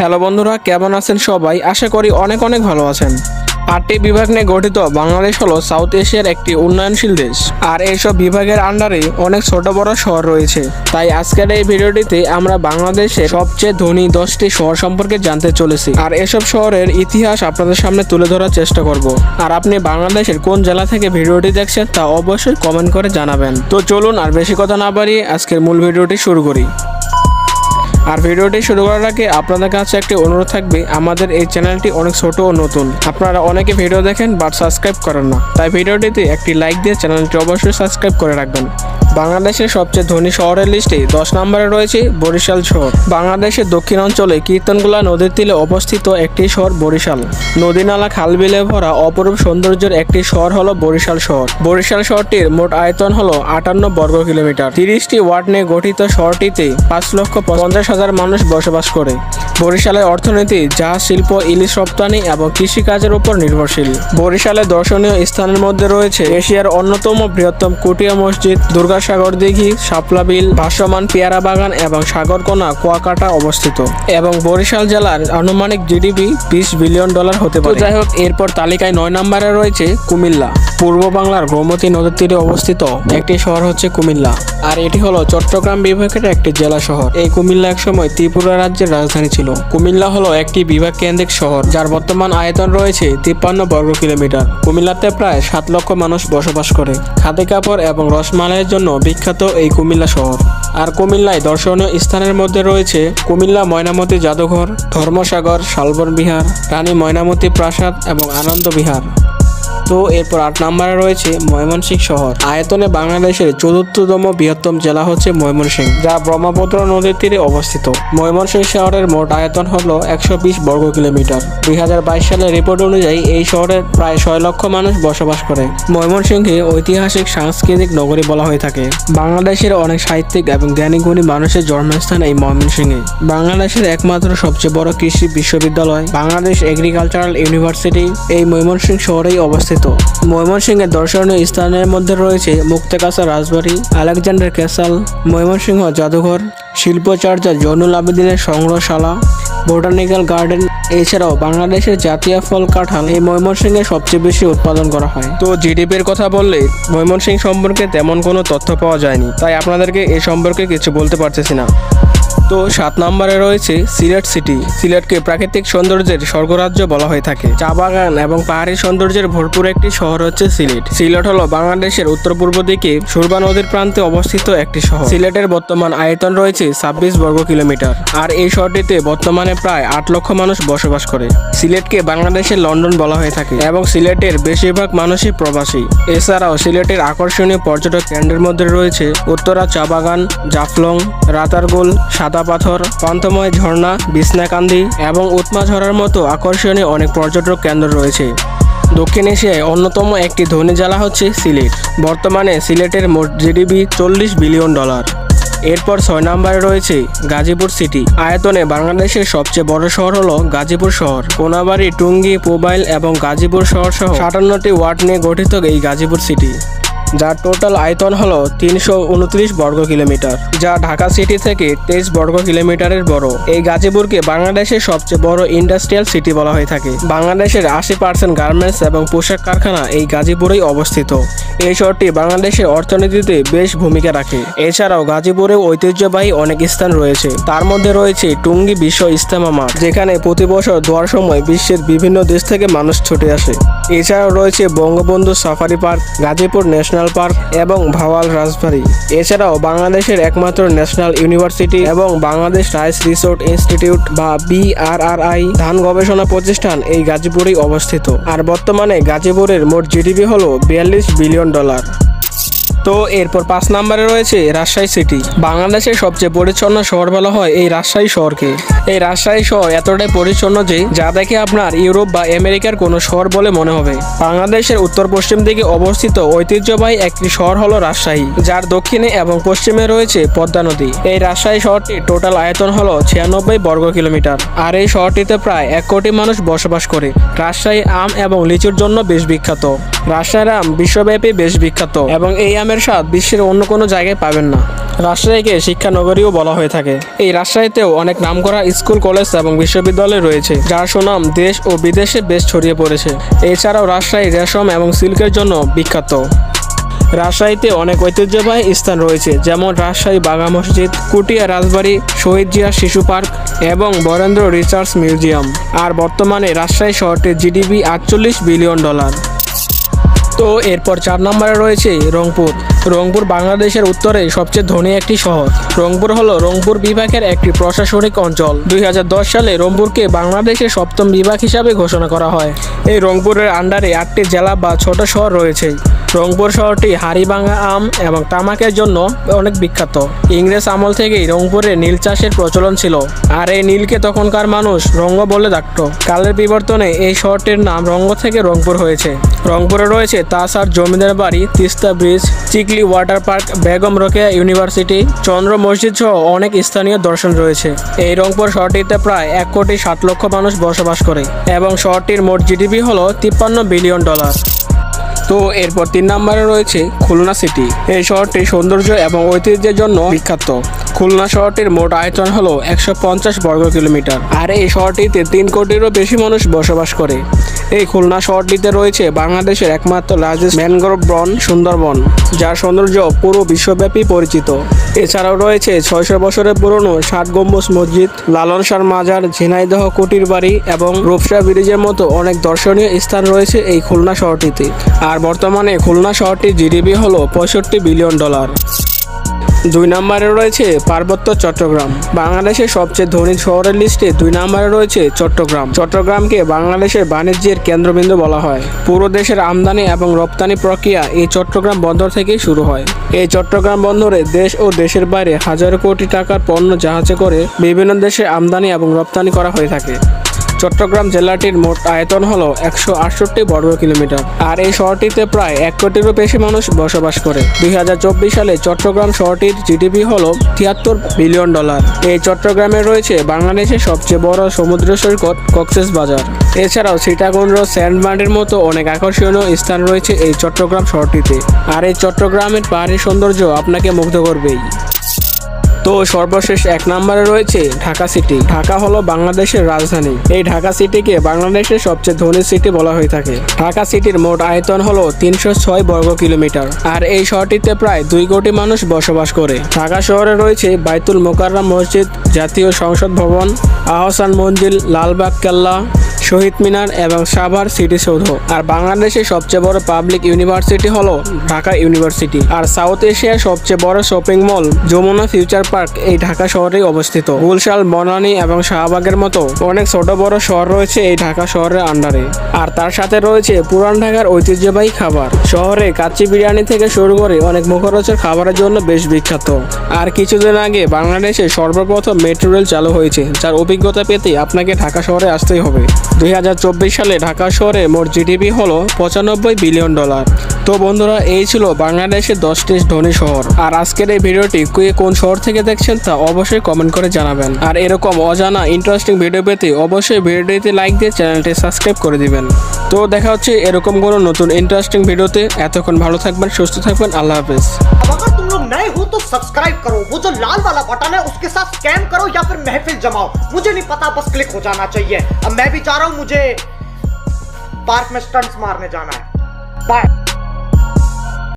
Hello বন্ধুরা, কেমন আছেন সবাই? আশা করি অনেক অনেক ভালো আছেন। আটটি বিভাগ নিয়ে গঠিত বাংলাদেশ হলো সাউথ এশিয়ার একটি উন্নয়নশীল দেশ। আর এইসব বিভাগের আন্ডারে অনেক ছোট বড় শহর রয়েছে। তাই আজকের এই ভিডিওটিতে আমরা বাংলাদেশে সবচেয়ে ধনী দশটি শহর সম্পর্কে জানতে চলেছি। আর এসব শহরের ইতিহাস আপনাদের সামনে তুলে ধরার চেষ্টা করব। আর আপনি বাংলাদেশের কোন জেলা থেকে ভিডিওটি দেখছেন তা অবশ্যই কমেন্ট করে জানাবেন। তো চলুন আর বেশি কথা না বাড়িয়ে আজকের মূল ভিডিওটি শুরু করি। আর ভিডিওটি শুরু করার আগে আপনাদের কাছে একটি অনুরোধ থাকবে, আমাদের এই চ্যানেলটি অনেক ছোট ও নতুন। আপনারা অনেকে ভিডিও দেখেন বাট সাবস্ক্রাইব করেন না। তাই ভিডিওটিতে একটি লাইক দিয়ে চ্যানেলটি অবশ্যই সাবস্ক্রাইব করে রাখবেন। বাংলাদেশের সবচেয়ে ধনী শহরের লিস্টে দশ নম্বরে রয়েছে বরিশাল শহর। বাংলাদেশের দক্ষিণ অঞ্চলে কীর্তনগুলা নদীর তীরে অবস্থিত একটি শহর বরিশাল। নদী নালা খালবিলে ভরা অপরূপ সৌন্দর্যের একটি শহর হলো বরিশাল শহর। বরিশাল শহরটির মোট আয়তন হলো আটান্ন বর্গ কিলোমিটার। তিরিশটি ওয়ার্ড নিয়ে গঠিত শহরটিতে পাঁচ লক্ষ পঞ্চাশ হাজার মানুষ বসবাস করে। বরিশালের অর্থনীতি, জাহাজ শিল্প, ইলিশ রপ্তানি এবং কৃষিকাজের উপর নির্ভরশীল। বরিশালের দর্শনীয় স্থানের মধ্যে রয়েছে এশিয়ার অন্যতম বৃহত্তম কুটিয়া মসজিদ দুর্গাসাগর দিঘি, শাপলা বিল, ভাসমান পেয়ারা বাগান এবং সাগরকোনা, কুয়াকাটা অবস্থিত। এবং বরিশাল জেলার আনুমানিক জিডিপি বিশ বিলিয়ন ডলার হতে পারে। যাই হোক, এরপর তালিকায় নয় নম্বরে রয়েছে কুমিল্লা। পূর্ব বাংলার গোমতী নদীর তীরে অবস্থিত একটি শহর হচ্ছে কুমিল্লা। আর এটি হলো চট্টগ্রাম বিভাগের একটি জেলা শহর। এই কুমিল্লা একসময় ত্রিপুরা রাজ্যের রাজধানী ছিল। কুমিল্লা হলো একটি বিভাগ কেন্দ্রিক শহর, যার বর্তমান আয়তন রয়েছে তিপ্পান্ন বর্গ কিলোমিটার কুমিল্লাতে প্রায় সাত লক্ষ মানুষ বসবাস করে। খাদি কাপড় এবং রসমালাইয়ের জন্য বিখ্যাত এই কুমিল্লা শহর। আর কুমিল্লায় দর্শনীয় স্থানের মধ্যে রয়েছে কুমিল্লা ময়নামতি জাদুঘর, ধর্মসাগর, শালবন বিহার, রানী ময়নামতি প্রাসাদ এবং আনন্দ বিহার। তো এরপর আট নম্বরে রয়েছে ময়মনসিংহ শহর। আয়তনে বাংলাদেশের চতুর্থতম বৃহত্তম জেলা হচ্ছে ময়মনসিংহ, যা ব্রহ্মপুত্র নদীর তীরে অবস্থিত। ময়মনসিংহ শহরের মোট আয়তন হল একশো বিশ বর্গ কিলোমিটার। দুই হাজার বাইশ সালের রিপোর্ট অনুযায়ী এই শহরে প্রায় ছয় লক্ষ মানুষ বসবাস করে। ময়মনসিংহে ঐতিহাসিক সাংস্কৃতিক নগরী বলা হয়ে থাকে। বাংলাদেশের অনেক সাহিত্যিক এবং জ্ঞানীগুণী মানুষের জন্মস্থান এই ময়মনসিংহে। বাংলাদেশের একমাত্র সবচেয়ে বড় কৃষি বিশ্ববিদ্যালয়, বাংলাদেশ এগ্রিকালচারাল ইউনিভার্সিটি এই ময়মনসিংহ শহরেই অবস্থিত। ময়মনসিংহের দর্শনীয় স্থানের মধ্যে রয়েছে মুক্তাকাছা রাজবাড়ি, আলেকজান্ডার ক্যাসাল, ময়মনসিংহ জাদুঘর শিল্পচর্চা জৈনুল আবেদিনের সংগ্রহশালা, বোটানিক্যাল গার্ডেন। এছাড়াও বাংলাদেশের জাতীয় ফল কাঁঠাল এই ময়মনসিংহে সবচেয়ে বেশি উৎপাদন করা হয়। তো জিডিপির কথা বললে ময়মনসিংহ সম্পর্কে তেমন কোনো তথ্য পাওয়া যায়নি, তাই আপনাদেরকে এ সম্পর্কে কিছু বলতে পারতেছি না। তো সাত নম্বরে রয়েছে সিলেট সিটি। সিলেটকে প্রাকৃতিক সৌন্দর্যের স্বর্গরাজ্য বলা হয়ে থাকে। চা বাগান এবং পাহাড়ি সৌন্দর্যের ভরপুর একটি শহর হচ্ছে সিলেট। সিলেট হলো বাংলাদেশের উত্তর পূর্ব দিকে সুরবা নদীর প্রান্তে অবস্থিত একটি শহর। সিলেটের বর্তমান আয়তন রয়েছে ছাব্বিশ বর্গ কিলোমিটার। আর এই শহরটিতে বর্তমানে প্রায় আট লক্ষ মানুষ বসবাস করে। সিলেটকে বাংলাদেশের লন্ডন বলা হয়ে থাকে এবং সিলেটের বেশিরভাগ মানুষই প্রবাসী। এছাড়াও সিলেটের আকর্ষণীয় পর্যটক কেন্দ্রের মধ্যে রয়েছে উত্তরা চা বাগান, জাফলং, রাতারগুল, সাদা পাথর পান্তময় ঝর্ণা, বিছনাকান্দি এবং উৎমা ঝরার মতো আকর্ষণীয় অনেক পর্যটক কেন্দ্র রয়েছে। দক্ষিণ এশিয়ায় অন্যতম একটি ধনী জেলা হচ্ছে সিলেট। বর্তমানে সিলেটের মোট জিডিপি চল্লিশ বিলিয়ন ডলার। এরপর ছয় নম্বরে রয়েছে গাজীপুর সিটি। আয়তনে বাংলাদেশের সবচেয়ে বড় শহর হলো গাজীপুর শহর। কোনাবাড়ি, টুঙ্গি, পোবাইল এবং গাজীপুর শহর সহ সাতান্নটি ওয়ার্ড নিয়ে গঠিত এই গাজীপুর সিটি। যার টোটাল আয়তন হল তিনশো উনত্রিশ বর্গ কিলোমিটার, যা ঢাকা সিটি থেকে তেইশ বর্গ কিলোমিটারের বড়। এই গাজীপুরকে বাংলাদেশের সবচেয়ে বড় ইন্ডাস্ট্রিয়াল সিটি বলা হয়ে থাকে। বাংলাদেশের আশি পার্সেন্ট গার্মেন্টস এবং পোশাক কারখানা এই গাজীপুরেই অবস্থিত। এই শহরটি বাংলাদেশের অর্থনীতিতে বেশ ভূমিকা রাখে। এছাড়াও গাজীপুরেও ঐতিহ্যবাহী অনেক স্থান রয়েছে। তার মধ্যে রয়েছে টুঙ্গি বিশ্ব ইস্তেমা মাঠ, যেখানে প্রতি বছর দোয়ার সময় বিশ্বের বিভিন্ন দেশ থেকে মানুষ ছুটে আসে। এছাড়াও রয়েছে Bangabandhu safari park, Gazipur national park এবং ভাওয়াল রাজবাড়ি এছাড়াও বাংলাদেশের একমাত্র ন্যাশনাল ইউনিভার্সিটি এবং বাংলাদেশ রাইস রিসোর্ট ইনস্টিটিউট বা বিআরআরআই ধান গবেষণা প্রতিষ্ঠান এই গাজীপুরেই অবস্থিত। আর বর্তমানে গাজীপুরের মোট জিডিপি হলো বিয়াল্লিশ বিলিয়ন ডলার। তো এরপর পাঁচ নম্বরে রয়েছে রাজশাহী সিটি। বাংলাদেশের সবচেয়ে পরিচ্ছন্ন শহর বলা হয় এই রাজশাহী শহরকে। এই রাজশাহী শহর এতটাই পরিচ্ছন্ন যে, যা দেখে আপনার ইউরোপ বা আমেরিকার কোনো শহর বলে মনে হবে। বাংলাদেশের উত্তর পশ্চিম দিকে অবস্থিত ঐতিহ্যবাহী একটি শহর হলো রাজশাহী, যার দক্ষিণে এবং পশ্চিমে রয়েছে পদ্মা নদী। এই রাজশাহী শহরটি টোটাল আয়তন হলো ছিয়ানব্বই বর্গ কিলোমিটার, আর এই শহরটিতে প্রায় এক কোটি মানুষ বসবাস করে। রাজশাহী আম এবং লিচুর জন্য বেশ বিখ্যাত। রাজশাহীর আম বিশ্বব্যাপী বেশ বিখ্যাত এবং এই আমের স্বাদ বিশ্বের অন্য কোনো জায়গায় পাবেন না। রাজশাহীকে শিক্ষানগরীও বলা হয়ে থাকে। এই রাজশাহীতেও অনেক নামকরা স্কুল, কলেজ এবং বিশ্ববিদ্যালয় রয়েছে, যার সুনাম দেশ ও বিদেশে বেশ ছড়িয়ে পড়েছে। এছাড়াও রাজশাহী রেশম এবং সিল্কের জন্য বিখ্যাত। রাজশাহীতে অনেক ঐতিহ্যবাহী স্থান রয়েছে, যেমন রাজশাহী বাগা মসজিদ, কুটিয়া রাজবাড়ি, শহীদ জিয়া শিশু পার্ক এবং বরেন্দ্র রিসার্চ মিউজিয়াম। আর বর্তমানে রাজশাহী শহরটির জিডিপি আটচল্লিশ বিলিয়ন ডলার। তো এরপর চার নম্বরে রয়েছে রংপুর। রংপুর বাংলাদেশের উত্তরে সবচেয়ে ধনী একটি শহর। রংপুর হলো রংপুর বিভাগের একটি প্রশাসনিক অঞ্চল। দুই হাজার দশ সালে রংপুরকে বাংলাদেশের সপ্তম বিভাগ হিসাবে ঘোষণা করা হয়। এই রংপুরের আন্ডারে আটটি জেলা বা ছোট শহর রয়েছে। রংপুর শহরটি হাড়িভাঙা আম এবং তামাকের জন্য অনেক বিখ্যাত। ইংরেজ আমল থেকেই রংপুরে নীল চাষের প্রচলন ছিল। আর এই নীলকে তখনকার মানুষ রঙ্গ বলে ডাকত। কালের বিবর্তনে এই শহরটির নাম রঙ্গ থেকে রংপুর হয়েছে। রংপুরে রয়েছে তাসার জমিদার বাড়ি, Teesta bridge, Chikli water park, Begum Rokeya university, চন্দ্র মসজিদ সহ অনেক স্থানীয় দর্শন রয়েছে। এই রংপুর শহরটিতে প্রায় এক কোটি ষাট লক্ষ মানুষ বসবাস করে এবং শহরটির মোট জিডিপি হলো তিপ্পান্ন বিলিয়ন ডলার। তো এরপর তিন নম্বরে রয়েছে খুলনা সিটি। এই শহরটি সৌন্দর্য এবং ঐতিহ্যের জন্য বিখ্যাত। খুলনা শহরটির মোট আয়তন হলো একশো পঞ্চাশ বর্গ কিলোমিটার। আর এই শহরটিতে তিন কোটিরও বেশি মানুষ বসবাস করে। এই খুলনা শহরটিতে রয়েছে বাংলাদেশের একমাত্র রাজেশ ম্যানগ্রোভ বন সুন্দরবন, যার সৌন্দর্য পুরো বিশ্বব্যাপী পরিচিত। এছাড়াও রয়েছে ছয়শো বছরের পুরনো ষাট গম্বুজ মসজিদ, লালন শাহ মাজার, ঝিনাইদহ কুটির বাড়ি এবং রূপসা ব্রিজের মতো অনেক দর্শনীয় স্থান রয়েছে এই খুলনা শহরটিতে। আর বর্তমানে খুলনা শহরটির জিডিপি হলো পঁয়ষট্টি বিলিয়ন ডলার। দুই নম্বরে রয়েছে পার্বত্য চট্টগ্রাম। বাংলাদেশের সবচেয়ে ধনী শহরের লিস্টে দুই নম্বরে রয়েছে চট্টগ্রাম। চট্টগ্রামকে বাংলাদেশের বাণিজ্যের কেন্দ্রবিন্দু বলা হয়। পুরো দেশের আমদানি এবং রপ্তানি প্রক্রিয়া এই চট্টগ্রাম বন্দর থেকেই শুরু হয়। এই চট্টগ্রাম বন্দরে দেশ ও দেশের বাইরে হাজার কোটি টাকার পণ্য জাহাজে করে বিভিন্ন দেশে আমদানি এবং রপ্তানি করা হয়ে থাকে। চট্টগ্রাম জেলাটির মোট আয়তন হল একশো আটষট্টি বর্গ কিলোমিটার। আর এই শহরটিতে প্রায় এক কোটিরও বেশি মানুষ বসবাস করে। দুই হাজার চব্বিশ সালে চট্টগ্রাম শহরটির জিডিপি হল তিয়াত্তর বিলিয়ন ডলার। এই চট্টগ্রামে রয়েছে বাংলাদেশের সবচেয়ে বড় সমুদ্র সৈকত কক্সেস বাজার। এছাড়াও সীতাকুণ্ড স্যান্ডমার্ডের মতো অনেক আকর্ষণীয় স্থান রয়েছে এই চট্টগ্রাম শহরটিতে। আর এই চট্টগ্রামের পাহাড়ি সৌন্দর্য আপনাকে মুগ্ধ করবেই। তো সর্বশেষ এক নম্বরে রয়েছে ঢাকা সিটি। ঢাকা হলো বাংলাদেশের রাজধানী। এই ঢাকা সিটিকে বাংলাদেশের সবচেয়ে ধনী সিটি বলা হয়ে থাকে। ঢাকা সিটির মোট আয়তন হলো তিনশো ছয় বর্গ কিলোমিটার। আর এই শহরটিতে প্রায় দুই কোটি মানুষ বসবাস করে। ঢাকা শহরে রয়েছে বাইতুল মোকাররম মসজিদ, জাতীয় সংসদ ভবন, আহসান মঞ্জিল, লালবাগ কেল্লা শহীদ মিনার এবং সাভার সিটি সৌধ আর বাংলাদেশের সবচেয়ে বড় পাবলিক ইউনিভার্সিটি হলো ঢাকা ইউনিভার্সিটি। আর সাউথ এশিয়ার সবচেয়ে বড় shopping mall Jamuna future park এই ঢাকা শহরেই অবস্থিত। গুলশাল বনানী এবং শাহবাগের মতো অনেক ছোট বড় শহর রয়েছে এই ঢাকা শহরের আন্ডারে আর তার সাথে রয়েছে পুরান ঢাকার ঐতিহ্যবাহী খাবার। শহরে কাচ্চি বিরিয়ানি থেকে শুরু করে অনেক মুখরোচক খাবারের জন্য বেশ বিখ্যাত। আর কিছুদিন আগে বাংলাদেশে সর্বপ্রথম মেট্রো রেল চালু হয়েছে, যার অভিজ্ঞতা পেতে আপনাকে ঢাকা শহরে আসতেই হবে। দুই হাজার চব্বিশ সালে ঢাকা শহরে মোট জিডিপি হলো পঁচানব্বই বিলিয়ন ডলার। তো বন্ধুরা, এই ছিল বাংলাদেশের দশটি ধনী শহর। আর আজকের এই ভিডিওটি কে কোন শহর থেকে দেখছেন তা অবশ্যই কমেন্ট করে জানাবেন। আর এরকম অজানা ইন্টারেস্টিং ভিডিও পেতে অবশ্যই ভিডিওটিতে লাইক দিয়ে চ্যানেলটি সাবস্ক্রাইব করে দিবেন। তো দেখা হচ্ছে এরকম কোনো নতুন ইন্টারেস্টিং ভিডিওতে এতক্ষণ ভালো থাকবেন সুস্থ থাকবেন আল্লাহ হাফেজ अब अगर तुम लोग नए हो तो सब्सक्राइब करो वो जो लाल वाला बटन है उसके साथ स्कैम करो या फिर महफिल जमाओ मुझे नहीं पता बस क्लिक हो जाना चाहिए अब मैं भी जा रहा हूं मुझे पार्क में स्टंट्स मारने जाना है बाय